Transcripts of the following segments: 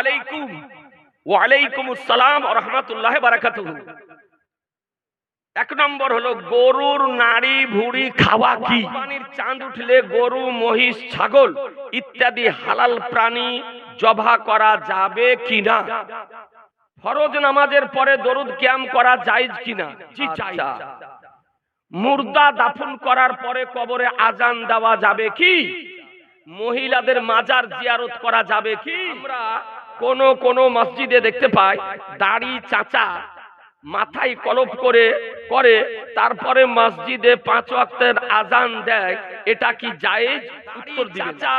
আলাইকুম। এক নম্বর হলো, গরুর ভুড়ি খাওয়া কি? চাঁদ উঠলে গরু, মহিষ, ছাগল ইত্যাদি হালাল প্রাণী জবা করা যাবে কিনা ফরজ নামাজের পরে দরুদ ক্যাম করা জায়েজ কিনা মুর্দা দাফন করার পরে কবরে আজান দেওয়া যাবে কি? মহিলাদের মাজার জিয়ারত করা যাবে কি? আমরা কোন কোন মসজিদে দেখতে পাই দাড়ি চাচা মাথায় কলপ করে করে তারপরে মসজিদে পাঁচ ওয়াক্তের আজান দেয়। এটা কি জায়েজ? উত্তর চাচা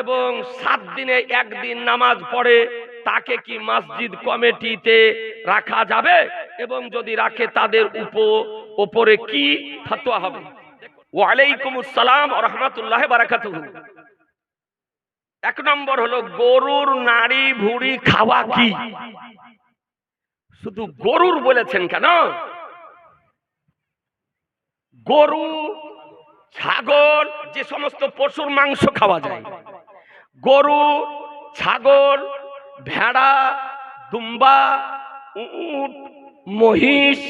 এবং সাত দিনে একদিন নামাজ পড়ে তাকে কি মসজিদ কমিটিতে রাখা যাবে? এবং যদি রাখে তাদের উপ ওপরে কি ফতোয়া হবে? ওয়ালাইকুম আসসালাম ওয়া রাহমাতুল্লাহি ওয়া বারাকাতুহু। এক নম্বর হলো গরুর নাড়ি ভুড়ি খাওয়া কি? শুধু গরুর বলেছেন কেন? গরু, ছাগল, যে সমস্ত পশুর মাংস খাওয়া যায়। গরু, ছাগল, ভেড়া, দুম্বা, উট, মহিষ,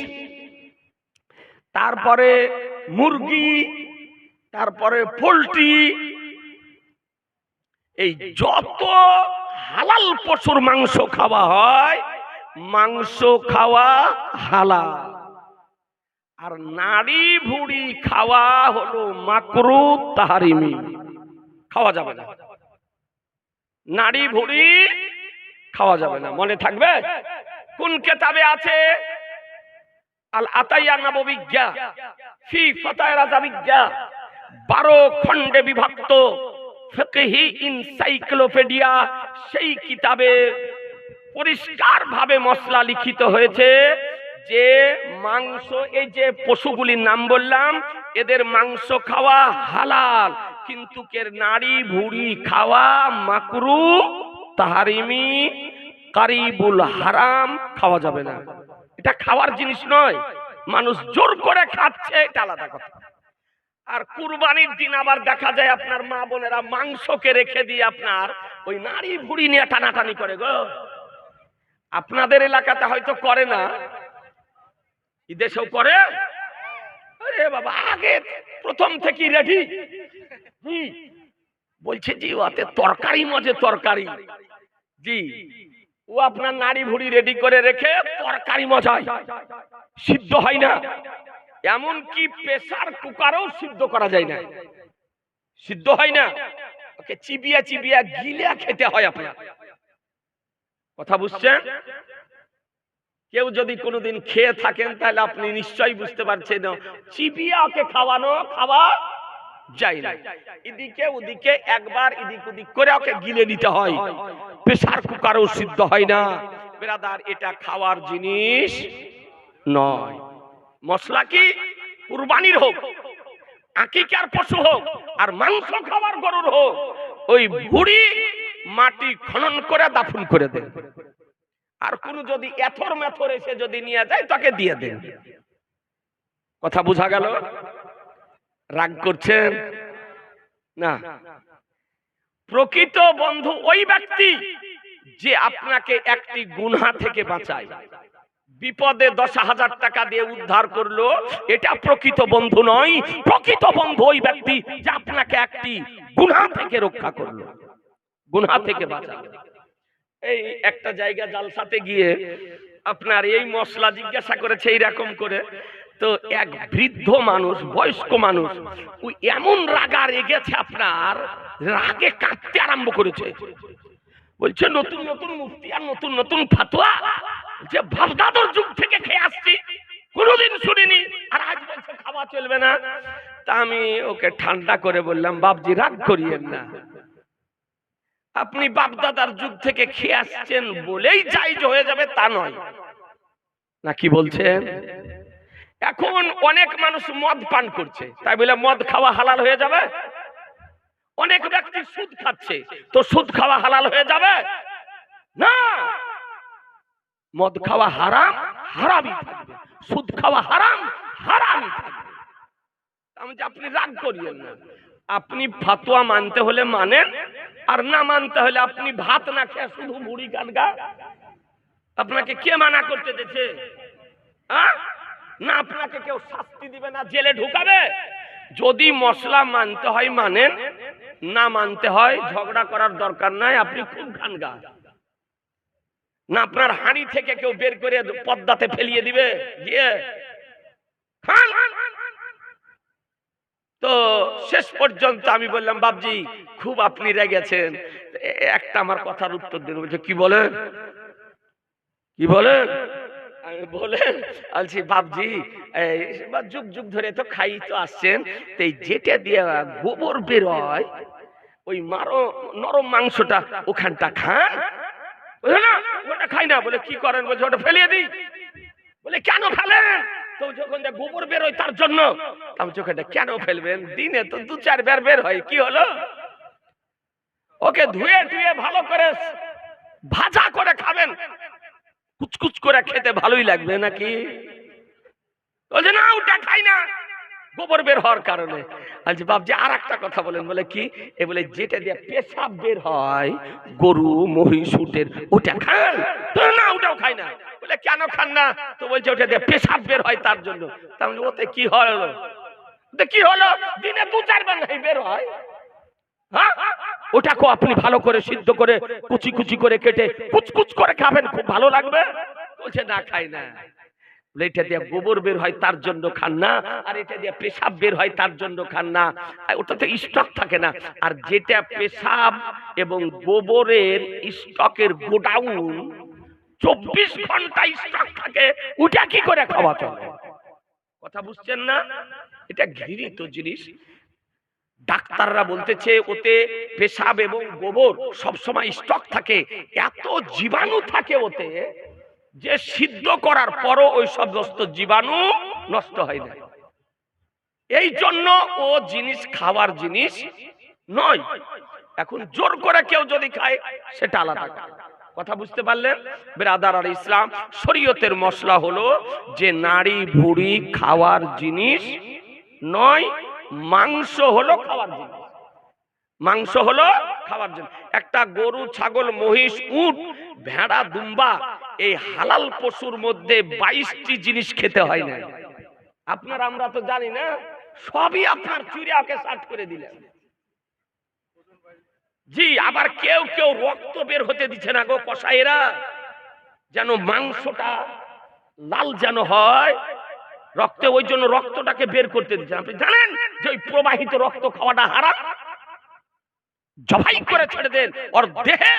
তারপরে মুরগি, তারপরে পোলট্রি এই যত হালাল পশুর মাংস খাওয়া হয়, মাংস খাওয়া হালাল। আর নাড়ি ভুড়ি খাওয়া হলো মাকরু তাহারিমি। খাওয়া যাবে না। নাড়ি ভুড়ি খাওয়া যাবে না। মনে থাকবে? কোন কেতাবে আছে? আল আতাইয়া নববিজ্ঞা, ফি ফতায় রাজা বিজ্ঞা। বারো খণ্ডে বিভক্ত ফিকহি ইনসাইক্লোপিডিয়া, সেই কিতাবে পরিষ্কার ভাবে মশলা লিখিত হয়েছে যে মাংস, এই যে পশুগুলির নাম বললাম, এদের মাংস খাওয়া হালাল, কিন্তু এর নাড়ি, ভুড়ি খাওয়া মাকরু, তাহারিমি, কারিবুল হারাম খাওয়া যাবে না। এটা খাওয়ার জিনিস নয়, মানুষ জোর করে খাচ্ছে, এটা আলাদা কথা। আর কুরবানির দিন আবার দেখা যায় আপনার মা বোনেরা মাংসকে রেখে দিয়ে আপনার ওই নাড়ি ভুড়ি নিয়ে টানাটানি করে গো। আপনাদের এলাকাতে হয়তো করে না। দেশেও করে। আরে বাবা, আগে প্রথম থেকে রেডি বলছে, জি ওতে তরকারি মজে তরকারি। জি। ও আপনার নাড়ি ভুড়ি রেডি করে রেখে তরকারি মজায়। সিদ্ধ হয় না। এমন কি প্রেসার কুকারেও সিদ্ধ করা যায় না। সিদ্ধ হয় না। ওকে চিবিয়া চিবিয়া গিলিয়া খেতে হয় আপনার। কথা বুঝছেন? কেউ যদি কোনোদিন খেয়ে থাকেন, তাহলে আপনি নিশ্চয়ই বুঝতে পারছেন। চিবিয়া ওকে খাওয়ানো, খাওয়া যায় না। এদিকে ওদিকে একবার এদিক ওদিক করে ওকে গিলে নিতে হয়। প্রেসার কুকারও সিদ্ধ হয় না। বেরাদার, এটা খাওয়ার জিনিস নয়। মশলা কি? কুরবানির হোক আকিকার পশু হোক, আর মাংস খাবার গরুর হোক, ওই ভুড়ি মাটি খনন করে দাফন করে দেন। আর কোন যদি এথর মেথর এসে যদি নিয়ে যায়, তাকে দিয়ে দেন। কথা বোঝা গেল? রাগ করছেন? না। প্রকৃত বন্ধু ওই ব্যক্তি যে আপনাকে একটি গুনহা থেকে বাঁচায়। বিপদে দশ হাজার টাকা দিয়ে উদ্ধার করল। এটা প্রকৃত বন্ধু নয়, প্রকৃত বন্ধু ওই ব্যক্তি যে আপনাকে একটি গুনহা থেকে রক্ষা করল। গুনহা থেকে বাঁচা এই একটা জায়গা জালসাতে গিয়ে আপনার এই মশলা জিজ্ঞাসা করেছে এইরকম করে, তো এক বৃদ্ধ মানুষ, বয়স্ক মানুষ, ওই এমন রাগা রেগেছে আপনার, রাগে কাঁদতে আরম্ভ করেছে। বলছে, নতুন নতুন মুফতি আর নতুন নতুন ফাতোয়া? যে বাপদাদর যুগ থেকে খেয়ে আসছি। কোনোদিন শুনিনি। আর আজ বলছে, খাওয়া চলবে না। তা আমি ওকে ঠান্ডা করে বললাম, বাপজি, রাগ করিয়েন না। আপনি বাপদাদার যুগ থেকে খেয়ে আসছেন বলেই জাইজ হয়ে যাবে তা নয়। না কি বলছেন এখন অনেক মানুষ মদ পান করছে। তাই বলে, মদ খাওয়া হালাল হয়ে যাবে? অনেক ব্যক্তি সুদ খাচ্ছে, তো সুদ খাওয়া হালাল হয়ে যাবে? না। মদ খাওয়া হারাম, হারামই থাকবে। সুদ খাওয়া হারাম, হারামই থাকবে। আমি যে আপনি রাগ করিয়েন না। আপনি ফাতোয়া মানতে হলে মানেন, আর না মানতে হলে আপনি ভাত না খেয়ে শুধু মুড়ি গানগা আপনাকে কে মানা করতে হ্যাঁ? না আপনাকে কেউ শাস্তি দিবে না, জেলে ঢুকাবে? যদি মশলা মানতে হয় মানেন, না মানতে হয় ঝগড়া করার দরকার নাই, আপনি খুব গান গান না আপনার হাঁড়ি থেকে কেউ বের করে পদ্মাতে ফেলিয়ে দিবে, গিয়ে তো শেষ পর্যন্ত আমি বললাম বাবজি খুব আপনি রেগেছেন। একটা আমার কথার উত্তর দিন। বলছে, কি বলেন? কি বলেন? বলেন বলছি বাবজি যুগ যুগ ধরে তো খাই তো আসছেন, তো যেটা দিয়ে গোবর বেরোয়, ওই মারো, নরম মাংসটা ওখানটা খান। বলে না, ওটা খাই না। বলে, কি করেন? বলছে, ওটা ফেলিয়ে দিই। বলে, কেন ফেলেন? তো যখন যে গোবর বেরোয় তার জন্য আমি চোখেটা কেন ফেলবেন? দিনে তো দু চার বার বের হয়, কি হলো? ওকে ধুয়ে টুয়ে ভালো করে ভাজা করে খাবেন। কুচকুচ করে খেতে ভালোই লাগবে নাকি? বলছে, না, ওটা খাই না। গোবর বের হওয়ার কারণে। আচ্ছা বাবজি আর একটা কথা বলেন। বলে, কি? এ বলে, যেটা দিয়ে পেশাব বের হয়, গরু, মহিষ, উটের, ওটা খান। তো, না, ওটাও খাই না। বলে, কেন খান না? তো বলছে, ওটা দিয়ে পেশাব বের হয় তার জন্য। তাহলে ওতে কি হলো? কি হলো? দিনে দু চারবার বের হয়। হ্যাঁ? ওটাকে আপনি ভালো করে সিদ্ধ করে কুচি কুচি করে কেটে কুচকুচ করে খাবেন, খুব ভালো লাগবে। বলছে, না, খাই না। এটা দিয়ে গোবর বের হয়, তার জন্য খান না। আর এটা দিয়ে পেশাব বের হয়, তার জন্য খান না। ওটাতে স্টক থাকে না। আর যেটা পেশাব এবং গোবরের স্টকের গোডাউন, চব্বিশ ঘণ্টা স্টক থাকে, ওটা কি করে খাওয়া চলে? কথা বুঝছেন না? এটা ঘৃণিত জিনিস। ডাক্তাররা বলতেছে, ওতে পেশাব এবং গোবর সবসময় স্টক থাকে, এত জীবাণু থাকে ওতে যে সিদ্ধ করার পরও ওই সমস্ত জীবাণু নষ্ট হয় না। এই জন্য ও জিনিস খাওয়ার জিনিস নয়। এখন জোর করে কেউ যদি খায়, সেটা আলাদা কথা। বুঝতে পারলেন? বেরাদার আর ইসলাম, শরীয়তের মশলা হলো যে নারী ভুড়ি খাওয়ার জিনিস নয় মাংস হলো খাওয়ার জন্য। মাংস হলো খাওয়ার জন্য। একটা গরু, ছাগল, মহিষ, উট, ভেড়া, দুম্বা, এই হালাল পশুর মধ্যে বাইশটি জিনিস খেতে হয় না। আপনার, আমরা তো জানি না, সবই আপনার চুরিয়াকে সার্ট করে দিলেন। জি, আবার কেউ কেউ রক্ত বের হতে দিচ্ছে না গো কসাইরা। যেন মাংসটা লাল যেন হয় রক্তে ওই জন্য রক্তটাকে বের করতে দিচ্ছে আপনি জানেন যে ওই প্রবাহিত রক্ত খাওয়াটা হারাম? জবাই করে ছেড়ে দেন। ওর দেহে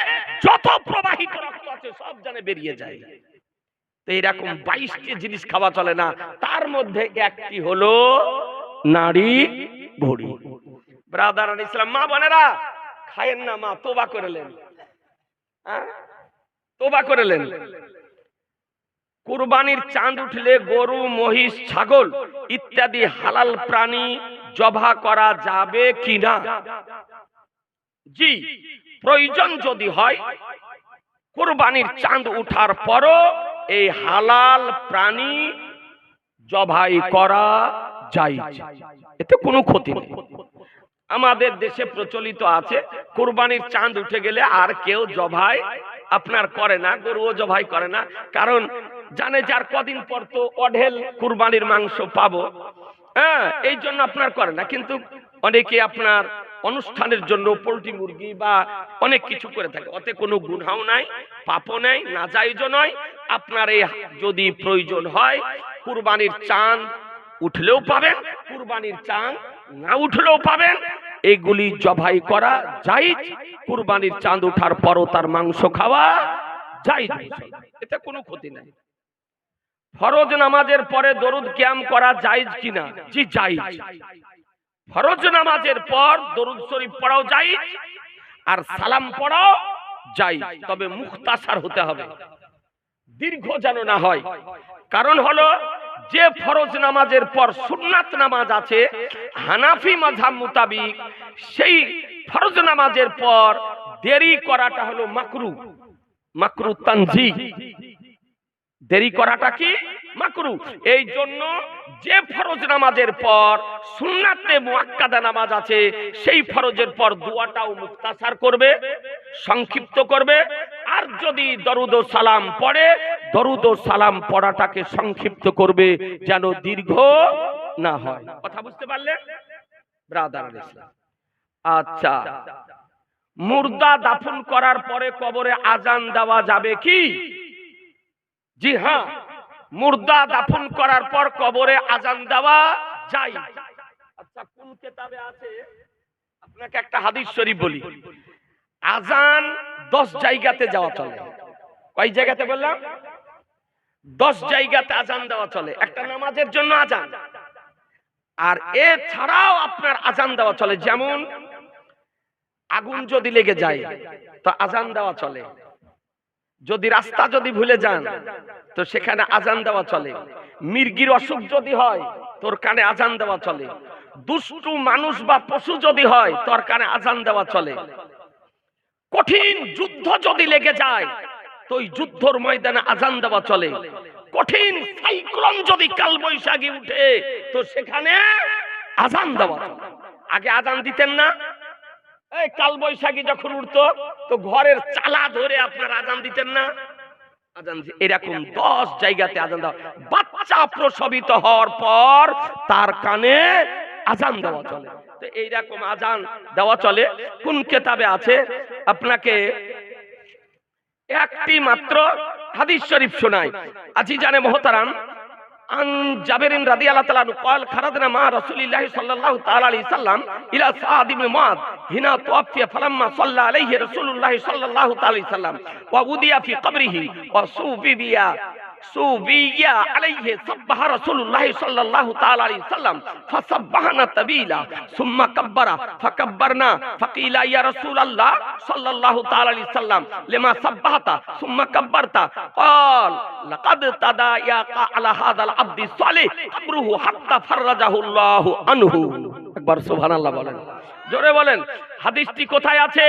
যত প্রবাহিত রক্ত আছে সব জানে বেরিয়ে যায়। তো বাইশটি জিনিস খাওয়া চলে না। তার মধ্যে একটি হলো নারী ভুড়ি ব্রাদার ইসলাম মা বোনেরা, খায়েন না মা, তোবা করলেন হ্যাঁ? তোবা করলেন কুরবানির চাঁদ উঠলে গরু, মহিষ, ছাগল ইত্যাদি হালাল প্রাণী জবা করা যাবে কিনা? জি, প্রয়োজন যদি হয়, কুরবানির চাঁদ উঠার পরও এই হালাল প্রাণী জবাই করা যায়। এতে কোনো ক্ষতি নেই। আমাদের দেশে প্রচলিত আছে, কুরবানির চাঁদ উঠে গেলে আর কেউ জবাই আপনার করে না, গরুও জবাই করে না। কারণ জানে যার কদিন পর তো অঢেল কুরবানির মাংস পাবো। হ্যাঁ এই জন্য আপনার করে না, কিন্তু অনেকে আপনার অনুষ্ঠানের জন্য পোলট্রি মুরগি বা অনেক কিছু করে থাকে। ওতে কোনো গুনাও নাই, পাপও নেই নাজাইজও নয়। আপনার এই যদি প্রয়োজন হয়, কুরবানির চাঁদ উঠলেও পাবেন, কুরবানির চাঁদ না উঠলেও পাবেন। এগুলি জবাই করা জায়েজ। কুরবানির চাঁদ ওঠার পরও তার মাংস খাওয়া জায়েজ। এতে কোনো ক্ষতি নাই। ফরজ নামাজের পরে দরুদ ক্যাম করা জায়েজ কিনা? জি, জায়েজ। ফরজ নামাজের পর দরুদ শরীফ পড়াও জায়েজ আর সালাম পড়াও জায়েজ। তবে মুখতাসার হতে হবে। দীর্ঘ যেন না হয়। কারণ হলো, যে ফরজ নামাজের পর সুন্নাত নামাজ আছে, হানাফি মাঝহাব মোতাবিক, সেই ফরজ নামাজের পর দেরি করাটা হলো মাকরু। মাকরু তানজি দেরি করাটা কি? মাকরু। এই জন্য যে ফরজ নামাজের পর সুন্নাতে মুআক্কাদা নামাজ আছে, সেই ফরজের পর দুয়াটাও মুক্তাসার করবে, সংক্ষিপ্ত করবে। আর যদি দরুদ ও সালাম পড়ে, দরুদ ও সালাম পড়াটাকে সংক্ষিপ্ত করবে যেন দীর্ঘ না হয়। কথা বুঝতে পারলে? ব্রাদার ইসলাম। আচ্ছা। মুর্দা দাফন করার পরে কবরে আজান দেওয়া যাবে কি? জি হ্যাঁ মুর্দা দাফন করার পর কবরে আজান দেওয়া যায়। আচ্ছা কোন কেতাবে আছে? আপনাকে একটা হাদিস শরীফ বলি। আজান দশ জায়গাতে যাওয়া চলে। কয় জায়গাতে বললাম? দশ জায়গাতে আজান দেওয়া চলে। একটা নামাজের জন্য আজান। আর এছাড়াও আপনার আজান দেওয়া চলে। যেমন, আগুন যদি লেগে যায়, তো আজান দেওয়া চলে। যদি রাস্তা যদি ভুলে যান, তো সেখানে আজান দেওয়া চলে। মির্গির অসুখ যদি হয়, তোর কানে আজান দেওয়া চলে। দুষ্টু মানুষ বা পশু যদি হয়, তোর কানে আজান দেওয়া চলে। কঠিন যুদ্ধ যদি লেগে যায়, তো ওই যুদ্ধর ময়দানে আজান দেওয়া চলে। কঠিন সাইক্লোন যদি কাল বৈশাখী উঠে, তো সেখানে আজান দেওয়া চলে। আগে আজান দিতেন না এই কাল বৈশাখী যখন উঠতো, তো ঘরের চালা ধরে আপনার আজান দিতেন না? এরকম দশ জায়গাতে আজান দেওয়া। বাচ্চা প্রসবিত হওয়ার পর তার কানে আজান দেওয়া চলে। তো এইরকম আজান দেওয়া চলে। কোন কেতাবে আছে? আপনাকে একটি মাত্র হাদিস শরীফ শোনায় আজি জানে মহতারাম عن جابر رضي الله تعالى عنه قال خرجنا مع رسول الله صلى الله تعالى عليه وسلم الى سعد بن معاذ هنا توفي فلما صلى عليه رسول الله صلى الله تعالى عليه وسلم وودي في قبره وصوفي سوبيا عليه صبح رسول الله صلى الله تعالى عليه وسلم فصبحنا طويلا ثم كبر فكبرنا فقيل يا رسول الله صلى الله تعالى عليه وسلم لما صبحت ثم كبرت قال لقد تضايق على هذا العبد الصالح قبره حتى فرجه الله عنه একবার সুবহানাল্লাহ বলেন জোরে বলেন হাদিসটি কোথায় আছে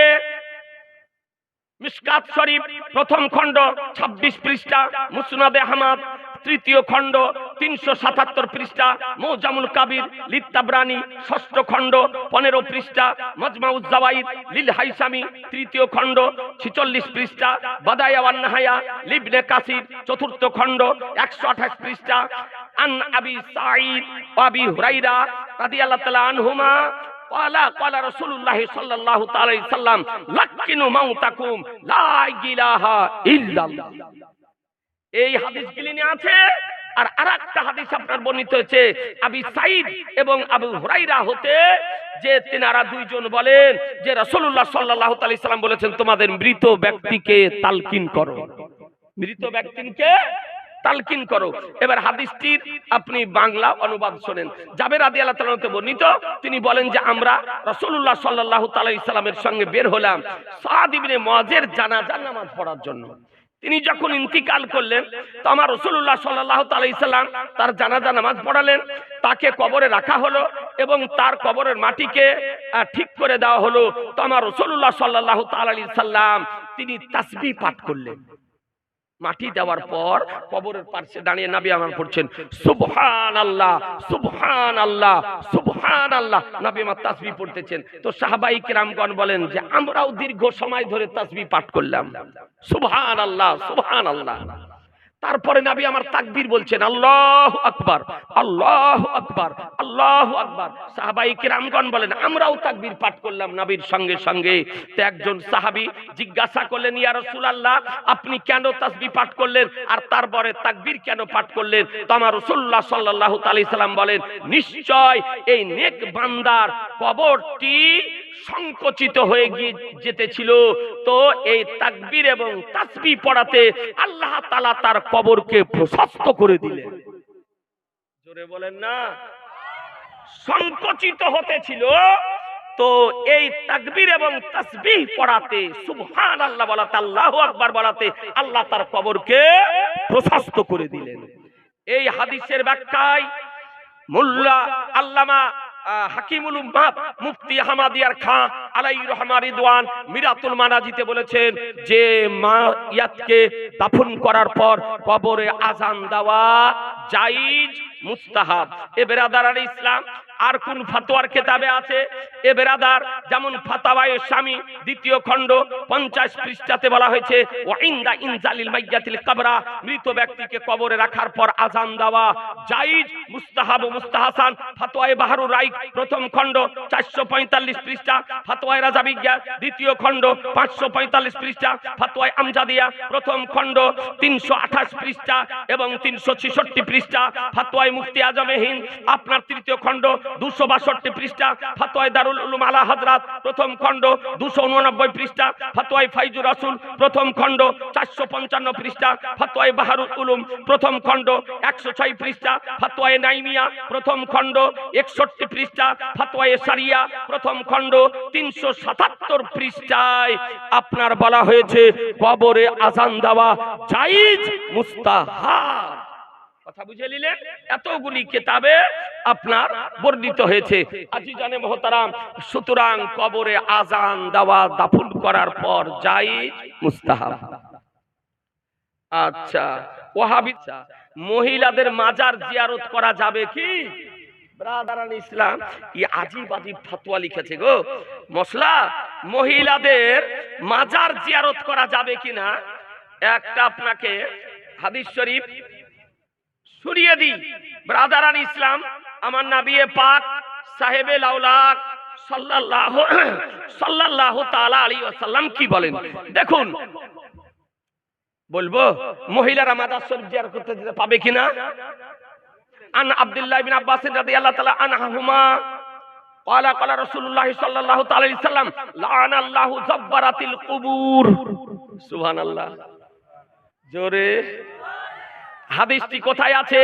মিসকাত শরীফ, প্রথম খণ্ড ২৬ পৃষ্ঠা, মুসনাদে আহমদ, তৃতীয় খণ্ড, তিনশো সাতাত্তর পৃষ্ঠা, মৌজামুল কাবির, লিত্তাবরানি, ষষ্ঠ খণ্ড, পনেরো পৃষ্ঠা মজমাউজ্জাওয়াইদ লিল হাইসামি, তৃতীয় খণ্ড, ছিচল্লিশ পৃষ্ঠা বাদায়াওয়ান নাহায়া, লিবনে কাসির, চতুর্থ খণ্ড, একশো আঠাশ পৃষ্ঠা, আন আবি সাঈদ আবি হুরাইরা রাদিয়াল্লাহু তাআলা আনহুমা সাল্লাম এই আছে, আর আরেকটা হাদিস আপনার বর্ণিত হয়েছে, আবি সাইদ এবং আবু যে তিনারা দুইজন বলেন যে রসুল্লাহ সাল্লাল্লাহু সাল্লাম বলেছেন, তোমাদের মৃত ব্যক্তিকে তালকিন করো। মৃত ব্যক্তিকে তালকিন করো। এবার হাদিসটির আপনি বাংলা অনুবাদ শোনেন। জাবের আদি আল্লাহ তালাতে বর্ণিত, তিনি বলেন যে আমরা রসুল্লাহ সাল্লাহ তালাইসাল্লামের সঙ্গে বের হলাম সাদ ইবনে মজের জানাজার নামাজ পড়ার জন্য। তিনি যখন ইন্তিকাল করলেন, তো আমার রসুল্লাহ সাল্লাহ তালাইসাল্লাম তার জানাজা নামাজ পড়ালেন। তাকে কবরে রাখা হলো এবং তার কবরের মাটিকে ঠিক করে দেওয়া হলো। তো আমার রসুল্লাহ সাল্লাহ তালি সাল্লাম তিনি তাসবি পাঠ করলেন। মাটি দেওয়ার পর কবরের পাশে দাঁড়িয়ে নাবি আমার পড়ছেন সুবহান আল্লাহ সুবহান আল্লাহ সুবহান আল্লাহ নাবি আমার তাসবি পড়তেছেন। তো সাহাবাই কিরামগণ বলেন যে আমরাও দীর্ঘ সময় ধরে তাসবি পাঠ করলাম। সুবহান আল্লাহ সুবহান আল্লাহ তারপরে নাবি আমার তাকবীর বলছেন, আল্লাহ আকবার আল্লাহ আকবার আল্লাহ আকবার। সাহাবাই কিরামগণ বলেন, আমরাও তাকবীর পাঠ করলাম নবীর সঙ্গে সঙ্গে। তো একজন সাহাবী জিজ্ঞাসা করলেন, ইয়া রাসূলুল্লাহ, আপনি কেন তাসবিহ পাঠ করলেন? আর তারপরে তাকবীর কেন পাঠ করলেন? তো আমার রাসূলুল্লাহ সাল্লাল্লাহু তাআলা সাল্লাম বলেন, নিশ্চয় এই নেক বান্দার কবরটি সংকুচিত হয়ে গিয়ে যেতেছিল। তো এই তাকবীর এবং তাসবিহ পড়াতে আল্লাহ তাআলা তার কবরকে প্রশস্ত করে দিলেন। জোরে বলেন না? সংকুচিত হতেছিল তো এই তাকবীর এবং তাসবিহ পড়াতে সুবহান আল্লাহ বলাতে, আল্লাহু আকবার বলাতে আল্লাহ তার কবরকে প্রশস্ত করে দিলেন। এই হাদিসের ব্যাখ্যায় মোল্লা আল্লামা হাকিমুল উম্মাদ মুফতি আহমাদিয়ার খাঁ আলাই রহমান রিদওয়ান মিরাতুল মানাজিতে বলেছেন যে মা ইয়াতকে দাফন করার পর কবরে আজান দেওয়া জাইজ মুস্তাহাব। এ বেরাদার ইসলাম আর কোন ফাতোয়ার কেতাবে আছে? এ বেরাদার, যেমন ফাতাওয়ায়ে স্বামী দ্বিতীয় খণ্ড, পঞ্চাশ পৃষ্ঠাতে বলা হয়েছে, ওয়াইন্দা ইনজালিল মাইয়াতিল কাবরা মৃত ব্যক্তিকে কবরে রাখার পর আজান দেওয়া। জাইজ, মুস্তাহাব মুস্তাহাসান, ফাতোয়ায়ে বাহারুর রাইক, প্রথম খণ্ড, চারশো পঁয়তাল্লিশ পৃষ্ঠা, ফাতোয়ায়ে রাজা বিজ্ঞান, দ্বিতীয় খণ্ড, পাঁচশো পঁয়তাল্লিশ পৃষ্ঠা, ফাতোয়ায়ে আমজাদিয়া, প্রথম খণ্ড, তিনশো আঠাশ পৃষ্ঠা এবং তিনশো ছেষট্টি পৃষ্ঠা, ফাতোয়ায়ে মুফতি আজমে হিন্দ, আপনার তৃতীয় খণ্ড দুশো বাষট্টি পৃষ্ঠা ফাতোয়ায়ে দারুল উলুম আলা হাজরাত প্রথম খণ্ড দুশো উননব্বই পৃষ্ঠা, ফাতোয়ায়ে ফাইজুর রাসুল, প্রথম খণ্ড চারশো পঞ্চান্ন পৃষ্ঠা, ফাতোয়ায়ে বাহারুল উলুম, প্রথম খণ্ড একশো ছয় পৃষ্ঠা, ফাতোয়ায়ে নাইমিয়া, প্রথম খণ্ড একষট্টি পৃষ্ঠা, ফাতোয়ায়ে সারিয়া, প্রথম খণ্ড তিনশো সাতাত্তর পৃষ্ঠায় আপনার বলা হয়েছে কবরে আজান দেওয়া জাইজ মুস্তাহাব। কথা বুঝে নিলেন? এতগুলি কেতাবে আপনার বর্ণিত হয়েছে। আজি জানে মহতারাম, সুতরাং কবরে আজান দেওয়া, দাফন করার পর যাই মুস্তাহাব। আচ্ছা ওহাবি মহিলাদের মাজার জিয়ারত করা যাবে কি? ব্রাদারান ইসলাম ই আজিব আজিব ফতোয়া লিখেছে গো। মশলা, মহিলাদের মাজার জিয়ারত করা যাবে কিনা? একটা আপনাকে হাদিস শরীফ শুনিয়ে দিই ব্রাদারান ইসলাম আমার নাবিয়ে পাক সাহেবে লাউলাক সাল্লাল্লাহু সাল্লাল্লাহু তাআলা আলাইহি ওয়াসাল্লাম কি বলেন দেখুন বলবো মহিলারা মাদার শরীফ জিয়ারত করতে যেতে পাবে কিনা আন আব্দুল্লাহ বিন আব্বাস রাদিয়াল্লাহু তাআলা আনহুমা قال قال رسول الله صلى الله تعالى عليه وسلم لعن الله زبرات القبور সুবহান আল্লাহ জোরে হাদিসটি কোথায় আছে?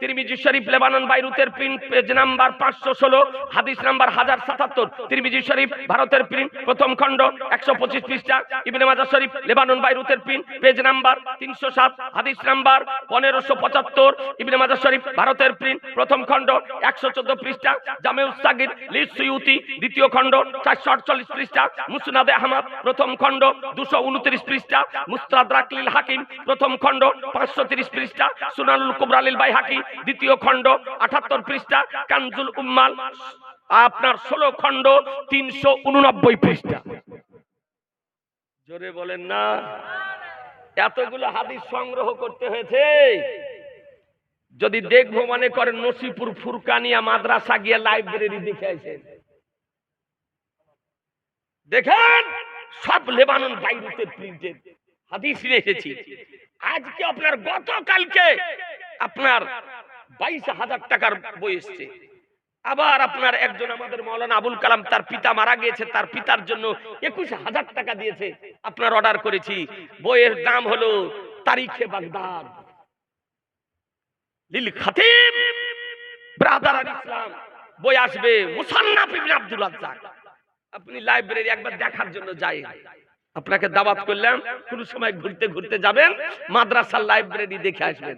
তিরমিজি শরীফ লেবানন, বাইরুতের প্রিন্ট পেজ নাম্বার পাঁচশো ষোলো, হাদিস নাম্বার হাজার সাতাত্তর। তিরমিজি শরীফ, ভারতের প্রিন্ট প্রথম খণ্ড, একশো পঁচিশ পৃষ্ঠা। ইবনে মাজার শরীফ, লেবানন, বাইরুতের প্রিন্ট পেজ নাম্বার তিনশো সাত, হাদিস নাম্বার পনেরোশো পঁচাত্তর। ইবনে মাজার শরীফ, ভারতের প্রিন্ট প্রথম খণ্ড, একশো চোদ্দ পৃষ্ঠা। জামে উস্তাগির লিস সুয়ুতি দ্বিতীয় খণ্ড, চারশো আটচল্লিশ পৃষ্ঠা। মুসনাদে আহমদ, প্রথম খণ্ড, দুশো উনত্রিশ পৃষ্ঠা। মুস্তাদ রাকলিল হাকিম, প্রথম খণ্ড, পাঁচশো তিরিশ পৃষ্ঠা। সুনানুল কুবরালিল বাই হাকি দ্বিতীয় খণ্ড, আঠাত্তর পৃষ্ঠা, কানজুল উম্মাল। আপনার ষোলো খণ্ড, তিনশো উননব্বই পৃষ্ঠা। জোরে বলেন না। এতগুলো হাদিস সংগ্রহ করতে হয়েছে। যদি দেখব মনে করেন নসিপুর ফুরকানিয়া মাদ্রাসা গিয়ে লাইব্রেরি দেখে আসেন। দেখেন, সব লেবানন বাইরুতে প্রিন্টেড হাদিস রেখেছি আজকে আপনার গতকালকে আপনার বাইশ হাজার টাকার বই এসছে। আবার আপনার একজন আমাদের মৌলানা আবুল কালাম, তার পিতা মারা গিয়েছে, তার পিতার জন্য একুশ হাজার টাকা দিয়েছে। আপনার অর্ডার করেছি। বইয়ের দাম হলো তারিখে বাগদাদ। লিল খাতিব ব্রাদার আল ইসলাম, বই আসবে মুসান্নাফ আব্দুল রাজ্জাক। আপনি লাইব্রেরি একবার দেখার জন্য যাই। আপনাকে দাওয়াত করলাম, কোন সময় ঘুরতে ঘুরতে যাবেন, মাদ্রাসার লাইব্রেরি দেখে আসবেন।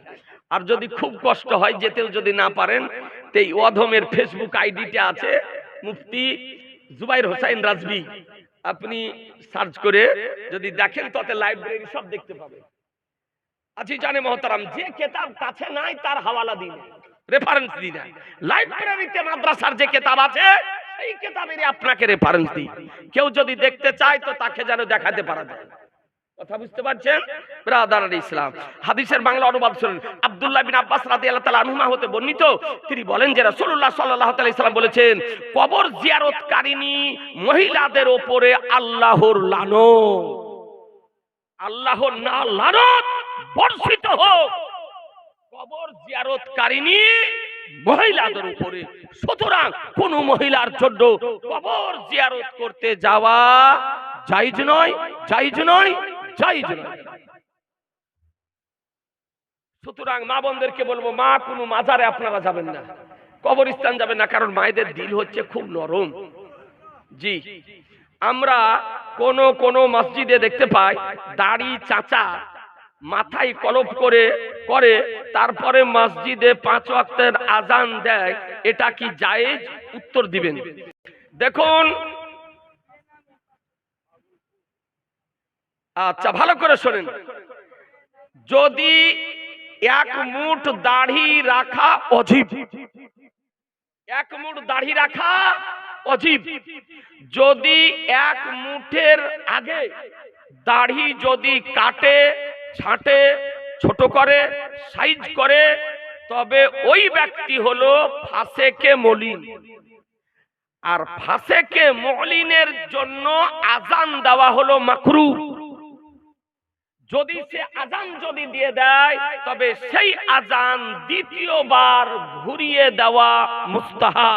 আর যদি খুব কষ্ট হয়, যেতেও যদি না পারেন এই অধমের ফেসবুক আইডিটা আছে, মুফতি জুবাইর হোসাইন রাজবি। আপনি সার্চ করে যদি দেখেন, তাতে লাইব্রেরি সব দেখতে পাবেন। আছি জানে মহতারাম, যে কেতাব কাছে নাই, তার হাওয়ালা দিন। রেফারেন্স দিন। লাইব্রেরিতে মাদ্রাসার যে কেতাব আছে, সেই কেতাবেরই আপনাকে রেফারেন্স দিই। কেউ যদি দেখতে চায়, তো তাকে যেন দেখাতে পারা যায়। কথা বুঝতে পারছেন? ইসলাম, হাদিসের বাংলা শুনুন। বিন আব্বাস আনহুমা হতে বর্ণিত। তিনি বলেন যে সাল্লাম বলেছেন, কবর মহিলাদের উপরে আল্লাহর লানত। আল্লাহর না লানত, বর্ষিত হোক। কবর জিয়ারতকারিনী মহিলাদের উপরে। সুতরাং কোন মহিলার জন্য কবর জিয়ারত করতে যাওয়া জায়েজ নয় জায়েজ নয় জায়েজ সুতরাং মা বোনদেরকে বলব, মা, কোনো মাজারে আপনারা যাবেন না। কবরস্থান যাবেন না, কারণ মায়েদের দিল হচ্ছে খুব নরম। জি, আমরা কোন কোন মসজিদে দেখতে পাই, দাড়ি চাচা মাথায় কলপ করে করে, তারপরে মসজিদে পাঁচ ওয়াক্তের আজান দেয়, এটা কি জায়েজ? উত্তর দিবেন। দেখুন আচ্ছা ভালো করে শোনেন। যদি এক মুঠ দাড়ি রাখা অজীব, এক মুঠ দাড়ি রাখা অজীব, যদি এক মুঠের আগে দাড়ি যদি কাটে, ছাঁটে, ছোট করে, সাইজ করে, তবে ওই ব্যক্তি হলো ফাসেকে মলিন। আর ফাসেকে মলিনের জন্য আজান দেওয়া হলো মাকরু। যদি সে আজান যদি দিয়ে দেয়, তবে সেই আজান দ্বিতীয়বার ঘুরিয়ে দেওয়া মুস্তাহা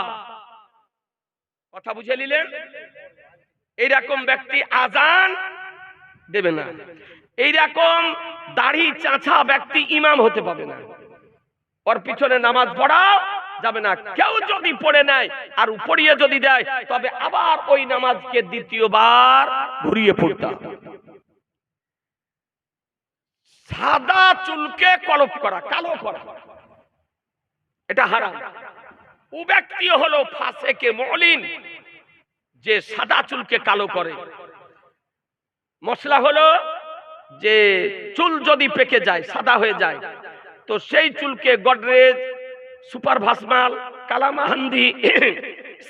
কথা বুঝে নিলেন? এইরকম ব্যক্তি আজান দেবে না। এইরকম দাড়ি চাঁচা ব্যক্তি ইমাম হতে পাবে না। ওর পিছনে নামাজ পড়াও যাবে না। কেউ যদি পড়ে নেয় আর উপরিয়ে যদি দেয়, তবে আবার ওই নামাজকে দ্বিতীয়বার ঘুরিয়ে পড়তে হবে। সাদা চুলকে কলপ করা, কালো করা। এটা হারাম। ও ব্যক্তি হলো ফাসেকে মলিন, যে সাদা চুলকে কালো করে। মশলা হলো যে চুল যদি পেকে যায়, সাদা হয়ে যায়, তো সেই চুলকে গডরেজ, সুপার ভাসমাল, কালামাহান্দি,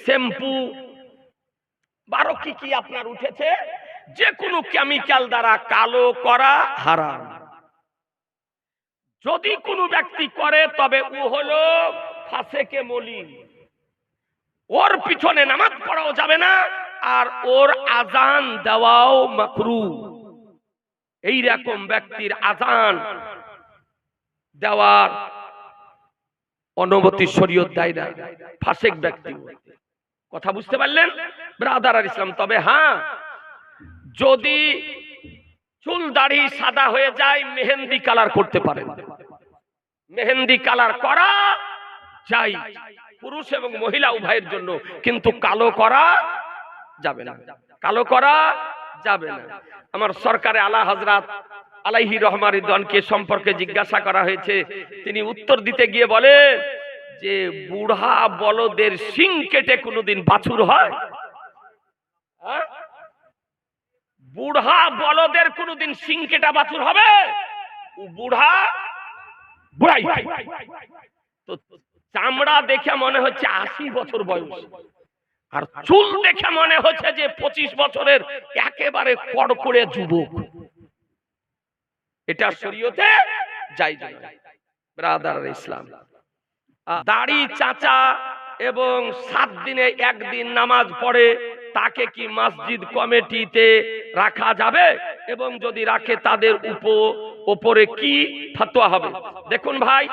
শ্যাম্পু, বারো কি কি আপনার উঠেছে? যে কোনো কেমিক্যাল দ্বারা কালো করা হারাম। যদি কোনো ব্যক্তি করে, তবে ও হলো ফাসেকে মলিন। ওর পিছনে নামাজ পড়াও যাবে না, আর ওর আজান দেওয়াও মাকরু। এই রকম ব্যক্তির আজান দেওয়ার অনুমতি শরীয়ত দেয় না, ফাসেক ব্যক্তি। কথা বুঝতে পারলেন? ব্রাদার আর ইসলাম, তবে হ্যাঁ যদি চুল দাড়ি সাদা হয়ে যায়, মেহেন্দি কালার করতে পারেন। মেহেন্দি কালার করা চাই পুরুষ এবং মহিলা উভয়ের জন্য, কিন্তু কালো করা যাবে না। কালো করা যাবে না। আমার সরকারে আলা হজরত আলাইহি রহমান দনকে সম্পর্কে জিজ্ঞাসা করা হয়েছে। তিনি উত্তর দিতে গিয়ে বলে, যে বুড়া বলদের শিং কেটে কোনোদিন বাছুর হয়? হ্যাঁ? বুড়া বলদের কোনোদিন শিং কেটা বাছুর হবে? বুড়া তো চামড়া দেখে মনে হচ্ছে আশি বছর বয়স। আর চুল দেখে মনে হচ্ছে যে পঁচিশ বছরের একেবারে কড়কড়ে যুবক। এটা শরীয়তে যাই ব্রাদার ইসলাম দাড়ি চাচা এবং সাত দিনে একদিন নামাজ পড়ে তাকে কি মসজিদ কমিটিতে রাখা যাবে? এবং যদি রাখে তাদের উপ ওপরে কি ফতোয়া হবে? দেখুন ভাই,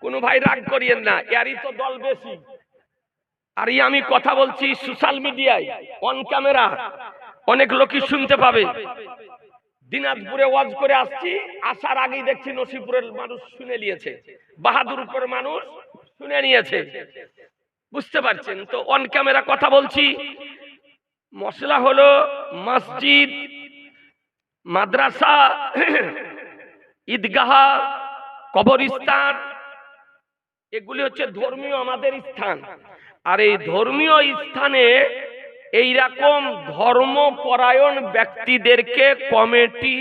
কোন ভাই রাগ করিয়েন না, এরই তো দল বেশি। আর আমি কথা বলছি সোশ্যাল মিডিয়ায় অন ক্যামেরা অনেক লোকই শুনতে পাবে। দিনাজপুরে ওয়াজ করে আসছি, আসার আগেই দেখছি নসিপুরের মানুষ শুনে নিয়েছে। বাহাদুরপুরের মানুষ শুনে নিয়েছে। বুঝতে পারছেন? তো অন ক্যামেরা কথা বলছি। মশলা হলো মসজিদ মাদ্রাসা, ঈদগাহ, কবরস্থান, এগুলি হচ্ছে ধর্মীয় আমাদের স্থান। আর এই ধর্মীয় স্থানে এই রকম ধর্মপরায়ণ ব্যক্তিদেরকে কমিটি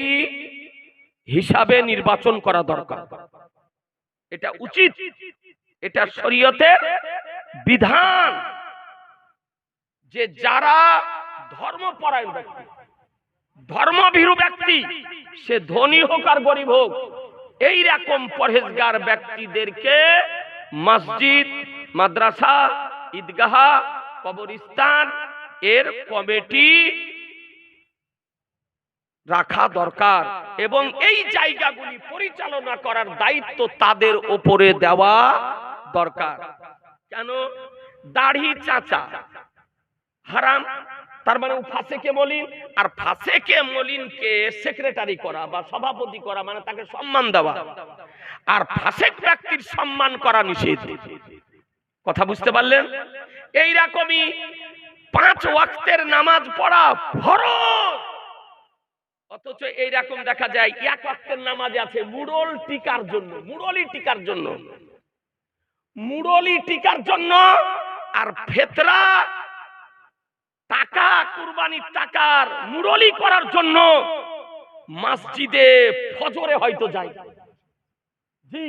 হিসাবে নির্বাচন করা দরকার। এটা উচিত। এটা শরীয়তের বিধান যে যারা ধর্মপরায়ণ ব্যক্তি ধর্মভীরু ব্যক্তি, সে ধনী হোক আর গরিব হোক, এই রকম পরহেজগার ব্যক্তিদেরকে মসজিদ, মাদ্রাসা, ঈদগাহ, কবরস্থান, এর কমিটি রাখা দরকার এবং এই জায়গাগুলি পরিচালনা করার দায়িত্ব তাদের ওপরে দেওয়া দরকার। কেন? দাড়ি চাচা, হারাম তার মানে ও ফাঁসেকে মলিন, আর ফাঁসেকে মলিনকে সেক্রেটারি করা বা সভাপতি করা মানে তাকে সম্মান দেওয়া। আর ফাঁসেক ব্যক্তির সম্মান করা নিষেধ। কথা বুঝতে পারলেন? এই রকমই পাঁচ ওয়াক্তের নামাজ পড়া ফরজ। অথচ এই রকম দেখা যায়, এক ওয়াক্তের নামাজ আছে মুরল টিকার জন্য মুরলি টিকার জন্য। মুরলি টিকার জন্য, আর ফেতরা টাকা, কুরবানির টাকার মুরলি করার জন্য মসজিদে ফজরে হয়তো যায়। জি,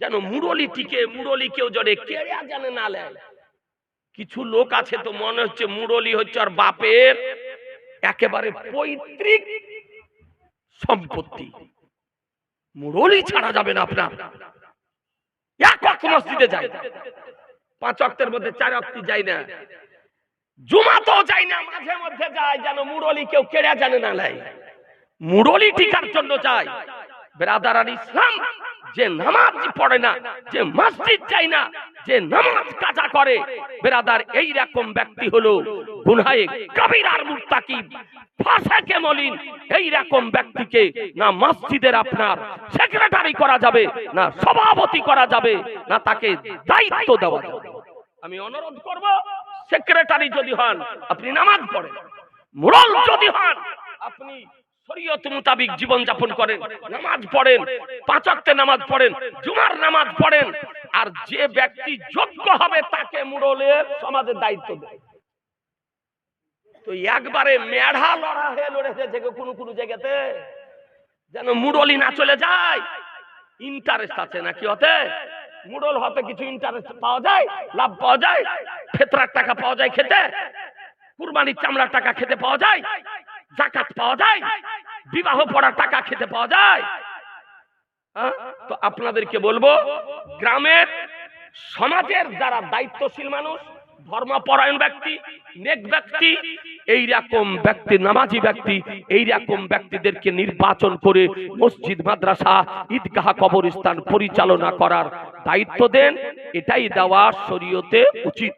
যেন মুরলিটিকে মুরলি কেউ জড়ে কেড়ে জানে না লেয় কিছু লোক আছে তো মনে হচ্ছে মুরলি হচ্ছে আর বাপের একেবারে পৈতৃক সম্পত্তি। মুরলি ছাড়া যাবে না আপনার। এক মসজিদে যায়। পাঁচ অক্টের মধ্যে চার অক্তি যায় না। জুমাতেও যায় না, মাঝে মধ্যে যেন মুরলি কেউ কেড়ে জানে না লাই মুরলি টিকার জন্য বেরাদার ইসলাম, যে নামাজ পড়ে না, যে মসজিদ না, যে নামাজ কাজা করে, বেরাদার এই রকম ব্যক্তি হলো গুনহায়ে মুত্তাকিব মলিন এই রকম ব্যক্তিকে না মসজিদের আপনার সেক্রেটারি করা যাবে, না সভাপতি করা যাবে, না তাকে দায়িত্ব দেওয়া যাবে। আমি অনুরোধ করব সেক্রেটারি যদি হন, আপনি নামাজ পড়েন। মুরল যদি হন, আপনি শরীয়ত মোতাবিক জীবন যাপন করেন। নামাজ পড়েন, পাঁচ ওয়াক্তে নামাজ পড়েন, জুমার নামাজ পড়েন, আর যে ব্যক্তি যোগ্য হবে তাকে মুরলের সমাজের দায়িত্ব দেয়। তো একবারে মেঢা লড়া হয়ে লড়েছে যে কোনো কোনো জায়গাতে যেন মুরলি না চলে যায়। ইন্টারেস্ট আছে নাকি হতে মুরল হতে কিছু ইন্টারেস্ট পাওয়া যায়, লাভ পাওয়া যায়, ফেতরার টাকা পাওয়া যায় খেতে, কুরবানির চামড়ার টাকা খেতে পাওয়া যায়, জাকাত পাওয়া যায়, বিবাহ পড়ার টাকা খেতে পাওয়া যায়? তো আপনাদেরকে বলব, গ্রামের, সমাজের যারা দায়িত্বশীল মানুষ ধর্মপরায়ণ ব্যক্তি, নেক ব্যক্তি এই রকম ব্যক্তি, নামাজি ব্যক্তি এই রকম ব্যক্তিদেরকে নির্বাচন করে মসজিদ, মাদ্রাসা, ঈদগাহ, কবরস্থান পরিচালনা করার দায়িত্ব দেন, এটাই দেওয়া শরীয়তে উচিত।